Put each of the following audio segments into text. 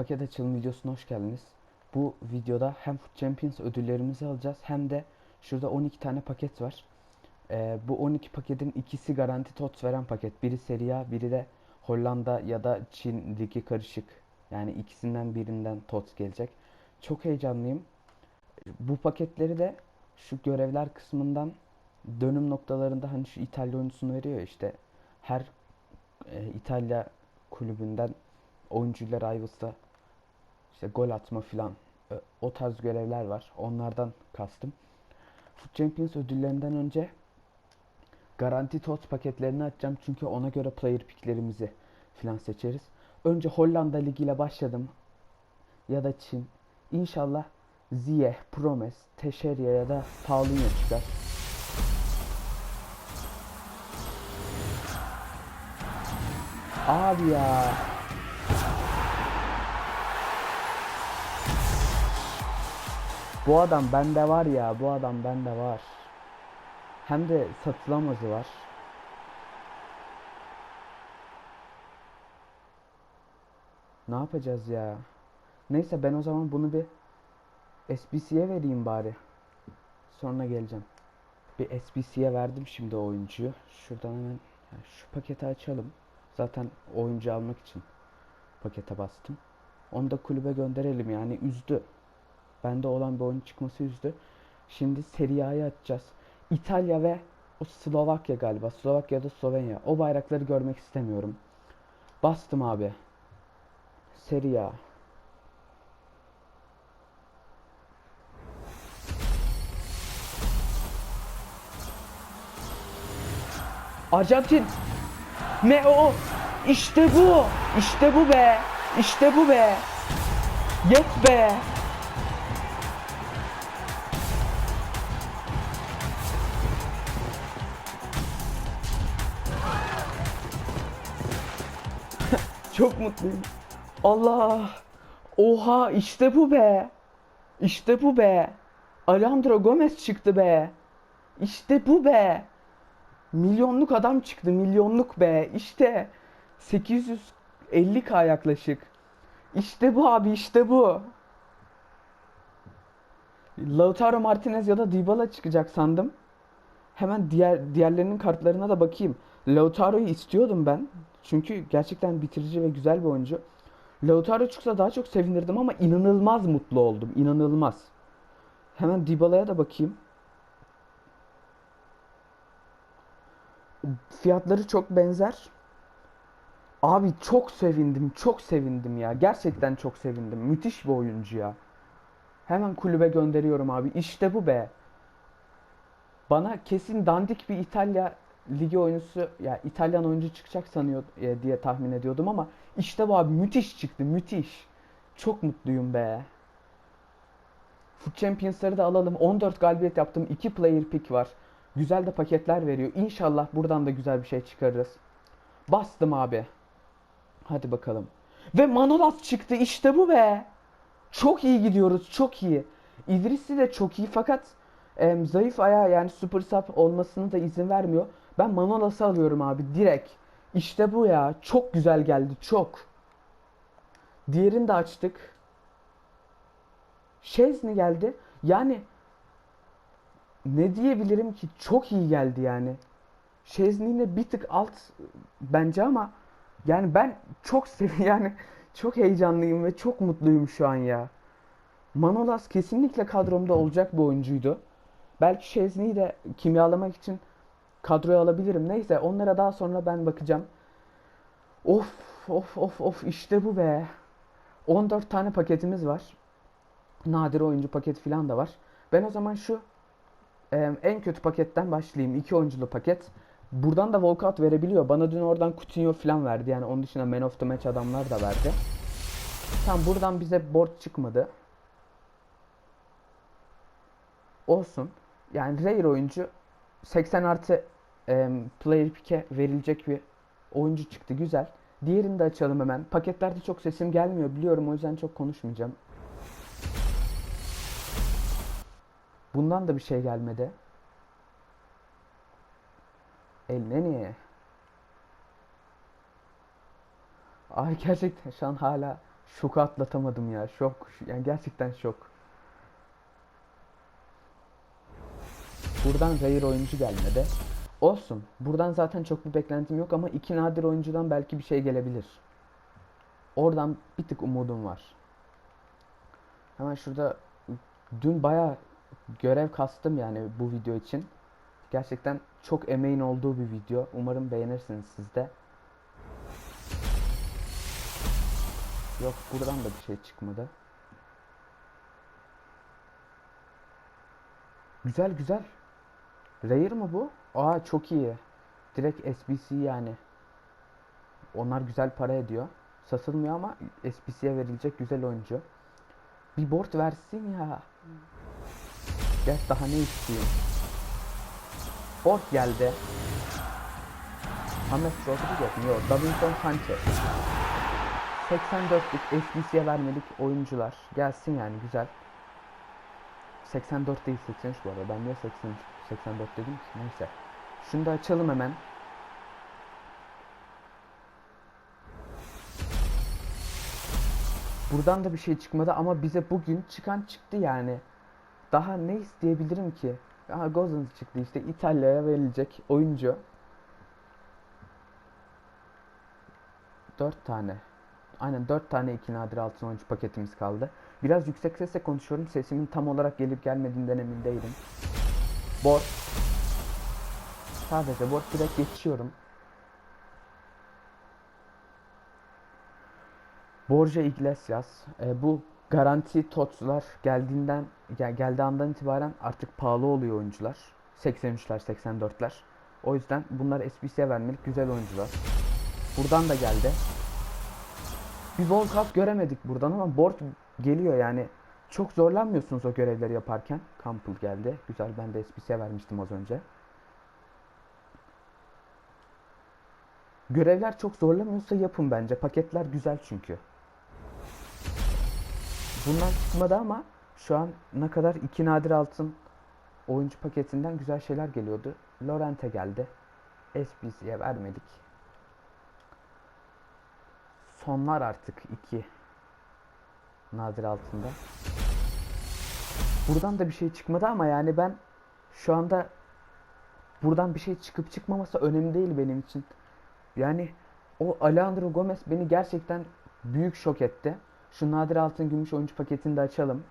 paket açılım videosuna hoş geldiniz. Bu videoda hem Foot Champions ödüllerimizi alacağız hem de şurada 12 tane paket var. Ee, bu 12 paketin ikisi garanti TOTS veren paket. Biri Serie A, biri de Hollanda ya da Çin ligi karışık. Yani ikisinden birinden TOTS gelecek. Çok heyecanlıyım. Bu paketleri de şu görevler kısmından dönüm noktalarında hani şu İtalya oyuncusunu veriyor işte her e, İtalya kulübünden oyuncuyla Rivals'ta işte gol atma filan e, o tarz görevler var. Onlardan kastım. Foot Champions ödüllerinden önce Garanti TOTS paketlerini açacağım çünkü ona göre player picklerimizi filan seçeriz. Önce Hollanda Ligi ile başladım. Ya da Çin. İnşallah Ziyeh, Promes, Teşerya ya da Paulinho çıkar. Abi ya. Bu adam bende var ya, bu adam bende var. Hem de satılamazı var. Ne yapacağız ya? Neyse ben o zaman bunu bir SBC'ye vereyim bari. Sonra geleceğim. Bir SBC'ye verdim şimdi oyuncuyu. Şuradan hemen yani şu paketi açalım. Zaten oyuncu almak için pakete bastım. Onu da kulübe gönderelim yani üzdü. Bende olan bir oyun çıkması üzdü. Şimdi Serie A'yı açacağız. İtalya ve o Slovakya galiba. Slovakya ya da Slovenya. O bayrakları görmek istemiyorum. Bastım abi. Serie A. Arjantin. Ne o? İşte bu. İşte bu be. İşte bu be. Yes be. Çok mutluyum. Allah. Oha işte bu be. İşte bu be. Alejandro Gomez çıktı be. İşte bu be. Milyonluk adam çıktı. Milyonluk be. İşte 850k yaklaşık. İşte bu abi işte bu. Lautaro Martinez ya da Dybala çıkacak sandım. Hemen diğer diğerlerinin kartlarına da bakayım. Lautaro'yu istiyordum ben. Çünkü gerçekten bitirici ve güzel bir oyuncu. Lautaro çıksa daha çok sevinirdim ama inanılmaz mutlu oldum. İnanılmaz. Hemen Dybala'ya da bakayım. Fiyatları çok benzer. Abi çok sevindim, çok sevindim ya. Gerçekten çok sevindim. Müthiş bir oyuncu ya. Hemen kulübe gönderiyorum abi. İşte bu be. Bana kesin dandik bir İtalya ligi oyuncusu ya İtalyan oyuncu çıkacak sanıyor e, diye tahmin ediyordum ama işte bu abi müthiş çıktı müthiş. Çok mutluyum be. Foot Champions'ları da alalım. 14 galibiyet yaptım. 2 player pick var. Güzel de paketler veriyor. İnşallah buradan da güzel bir şey çıkarırız. Bastım abi. Hadi bakalım. Ve Manolas çıktı. İşte bu be. Çok iyi gidiyoruz. Çok iyi. İdris'i de çok iyi fakat em, zayıf ayağı yani super sub olmasını da izin vermiyor. Ben Manolas'ı alıyorum abi direkt. İşte bu ya. Çok güzel geldi. Çok. Diğerini de açtık. Şezni geldi. Yani ne diyebilirim ki? Çok iyi geldi yani. Şezni'yle bir tık alt bence ama yani ben çok sev yani çok heyecanlıyım ve çok mutluyum şu an ya. Manolas kesinlikle kadromda olacak bir oyuncuydu. Belki Şezni'yi de kimyalamak için kadroya alabilirim. Neyse onlara daha sonra ben bakacağım. Of of of of işte bu be. 14 tane paketimiz var. Nadir oyuncu paketi falan da var. Ben o zaman şu en kötü paketten başlayayım. İki oyunculu paket. Buradan da walkout verebiliyor. Bana dün oradan Coutinho falan verdi. Yani onun dışında man of the match adamlar da verdi. Tam buradan bize borç çıkmadı. Olsun. Yani rare oyuncu 80 artı e, player pick'e verilecek bir oyuncu çıktı. Güzel. Diğerini de açalım hemen. Paketlerde çok sesim gelmiyor biliyorum o yüzden çok konuşmayacağım. Bundan da bir şey gelmedi. El Ay gerçekten şu an hala Şoku atlatamadım ya. Şok. Yani gerçekten şok. Buradan rare oyuncu gelmedi. Olsun. Buradan zaten çok bir beklentim yok ama iki nadir oyuncudan belki bir şey gelebilir. Oradan bir tık umudum var. Hemen şurada dün baya görev kastım yani bu video için. Gerçekten çok emeğin olduğu bir video. Umarım beğenirsiniz siz de. Yok buradan da bir şey çıkmadı. Güzel güzel. Rare mı bu? Aa çok iyi. Direkt SBC yani. Onlar güzel para ediyor. Satılmıyor ama SBC'ye verilecek güzel oyuncu. Bir board versin ya. Gel daha ne isteyeyim. Board geldi. James Rodriguez? Yok. Davinson Sanchez. 84'lük SBC'ye vermedik oyuncular. Gelsin yani güzel. 84 değil 83 bu arada. Ben niye 83, 84 dedim ki? Neyse. Şunu da açalım hemen. Buradan da bir şey çıkmadı ama bize bugün çıkan çıktı yani. Daha ne isteyebilirim ki? Aha Gozens çıktı işte İtalya'ya verilecek oyuncu. 4 tane. Aynen 4 tane iki nadir altın oyuncu paketimiz kaldı. Biraz yüksek sesle konuşuyorum. Sesimin tam olarak gelip gelmediğinden emin değilim. Bot. Sadece bot direkt geçiyorum. Borja Iglesias. E, bu garanti totslar geldiğinden gel, geldiği andan itibaren artık pahalı oluyor oyuncular. 83'ler, 84'ler. O yüzden bunlar SBC'ye vermelik güzel oyuncular. Buradan da geldi. Bir World göremedik buradan ama board geliyor yani. Çok zorlanmıyorsunuz o görevleri yaparken. Campbell geldi. Güzel ben de SBC'ye vermiştim az önce. Görevler çok zorlamıyorsa yapın bence. Paketler güzel çünkü. Bundan çıkmadı ama şu an ne kadar iki nadir altın oyuncu paketinden güzel şeyler geliyordu. Lorente geldi. SBC'ye vermedik. Sonlar artık iki nadir altında. Buradan da bir şey çıkmadı ama yani ben şu anda buradan bir şey çıkıp çıkmaması önemli değil benim için. Yani o Alejandro Gomez beni gerçekten büyük şok etti. Şu nadir altın gümüş oyuncu paketini de açalım.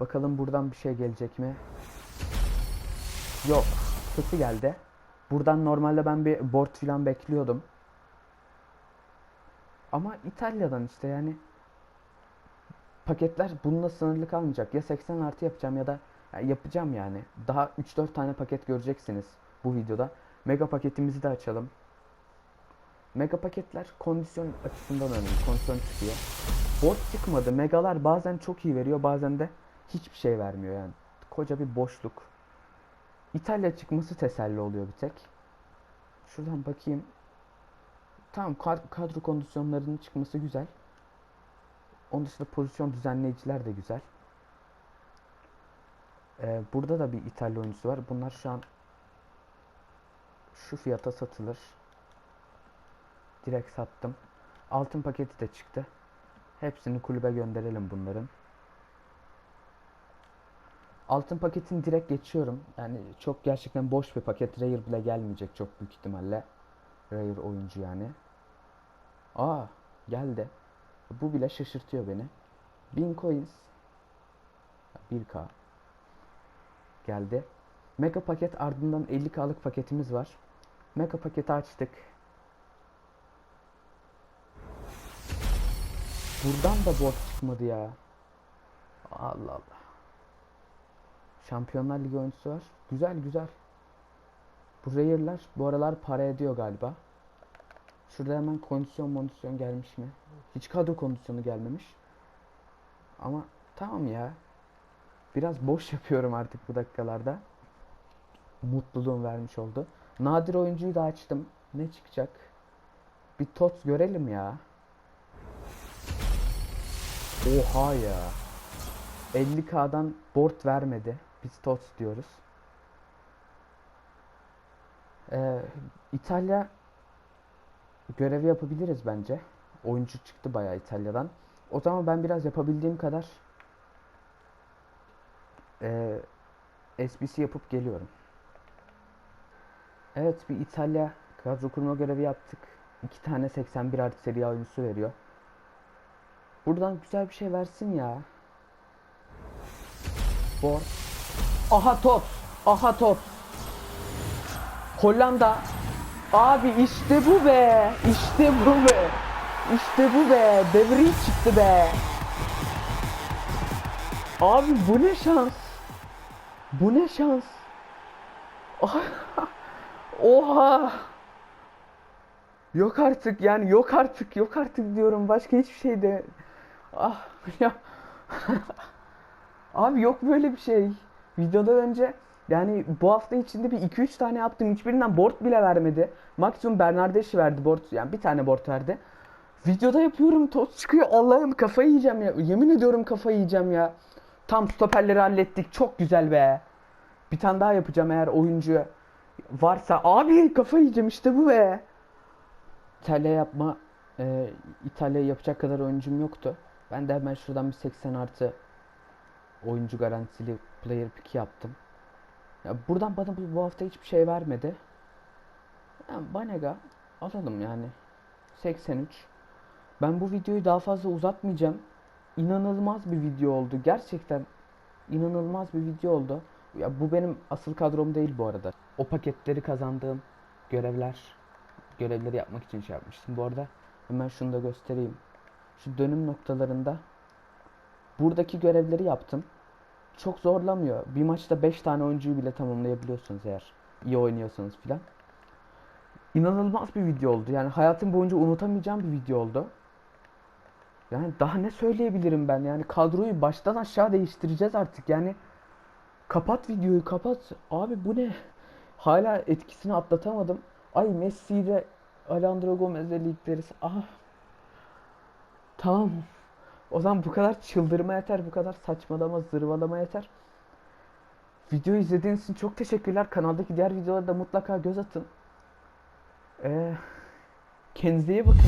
Bakalım buradan bir şey gelecek mi? Yok. Kötü geldi. Buradan normalde ben bir board falan bekliyordum. Ama İtalya'dan işte yani paketler bununla sınırlı kalmayacak. Ya 80 artı yapacağım ya da ya yapacağım yani. Daha 3-4 tane paket göreceksiniz bu videoda. Mega paketimizi de açalım. Mega paketler kondisyon açısından önemli. Kondisyon çıkıyor. Board çıkmadı. Megalar bazen çok iyi veriyor bazen de hiçbir şey vermiyor yani. Koca bir boşluk. İtalya çıkması teselli oluyor bir tek. Şuradan bakayım. Tamam kad- kadro kondisyonlarının çıkması güzel. Onun dışında pozisyon düzenleyiciler de güzel. Ee, burada da bir İtalya oyuncusu var. Bunlar şu an şu fiyata satılır. Direkt sattım. Altın paketi de çıktı. Hepsini kulübe gönderelim bunların. Altın paketini direkt geçiyorum. Yani çok gerçekten boş bir paket. Rare bile gelmeyecek çok büyük ihtimalle. Rare oyuncu yani. Aa geldi. Bu bile şaşırtıyor beni. 1000 coins 1k geldi. Mega paket ardından 50k'lık paketimiz var. Mega paketi açtık. Buradan da bot çıkmadı ya. Allah Allah. Şampiyonlar Ligi oyuncusu var. Güzel güzel. Bu Rare'lar bu aralar para ediyor galiba. Şurada hemen kondisyon kondisyon gelmiş mi? Hiç kadro kondisyonu gelmemiş. Ama tamam ya. Biraz boş yapıyorum artık bu dakikalarda. Mutluluğum vermiş oldu. Nadir oyuncuyu da açtım. Ne çıkacak? Bir TOTS görelim ya. Oha ya. 50k'dan board vermedi. Biz TOTS diyoruz. Ee, İtalya görevi yapabiliriz bence. oyuncu çıktı bayağı İtalya'dan. O zaman ben biraz yapabildiğim kadar eee SBC yapıp geliyorum. Evet bir İtalya kadro kurma görevi yaptık. İki tane 81 artı seri oyuncusu veriyor. Buradan güzel bir şey versin ya. Bor. Aha top. Aha top. Hollanda. Abi işte bu be. İşte bu be. İşte bu be. Devri çıktı be. Abi bu ne şans. Bu ne şans. Oha. Yok artık yani yok artık yok artık diyorum başka hiçbir şey de ah ya abi yok böyle bir şey videodan önce yani bu hafta içinde bir 2-3 tane yaptım. Hiçbirinden board bile vermedi. Maksimum Bernardeşi verdi. Board yani bir tane board verdi. Videoda yapıyorum toz çıkıyor. Allah'ım kafayı yiyeceğim ya. Yemin ediyorum kafayı yiyeceğim ya. Tam stoperleri hallettik. Çok güzel be. Bir tane daha yapacağım eğer oyuncu varsa. Abi kafayı yiyeceğim. İşte bu be. İtalya yapma e, İtalya yapacak kadar oyuncum yoktu. Ben de hemen şuradan bir 80 artı oyuncu garantili player pick yaptım. Ya buradan bana bu, bu hafta hiçbir şey vermedi. Yani Banega alalım yani. 83. Ben bu videoyu daha fazla uzatmayacağım. İnanılmaz bir video oldu. Gerçekten inanılmaz bir video oldu. Ya bu benim asıl kadrom değil bu arada. O paketleri kazandığım görevler görevleri yapmak için şey yapmıştım. Bu arada hemen şunu da göstereyim. Şu dönüm noktalarında buradaki görevleri yaptım. Çok zorlamıyor. Bir maçta 5 tane oyuncuyu bile tamamlayabiliyorsunuz eğer iyi oynuyorsanız filan. İnanılmaz bir video oldu. Yani hayatım boyunca unutamayacağım bir video oldu. Yani daha ne söyleyebilirim ben? Yani kadroyu baştan aşağı değiştireceğiz artık. Yani kapat videoyu kapat. Abi bu ne? Hala etkisini atlatamadım. Ay Messi ile Alejandro Gomez'le ligleriz. Ah. Tamam. O zaman bu kadar çıldırma yeter. Bu kadar saçmalama, zırvalama yeter. Videoyu izlediğiniz için çok teşekkürler. Kanaldaki diğer videolara da mutlaka göz atın. Ee, kendinize iyi bakın.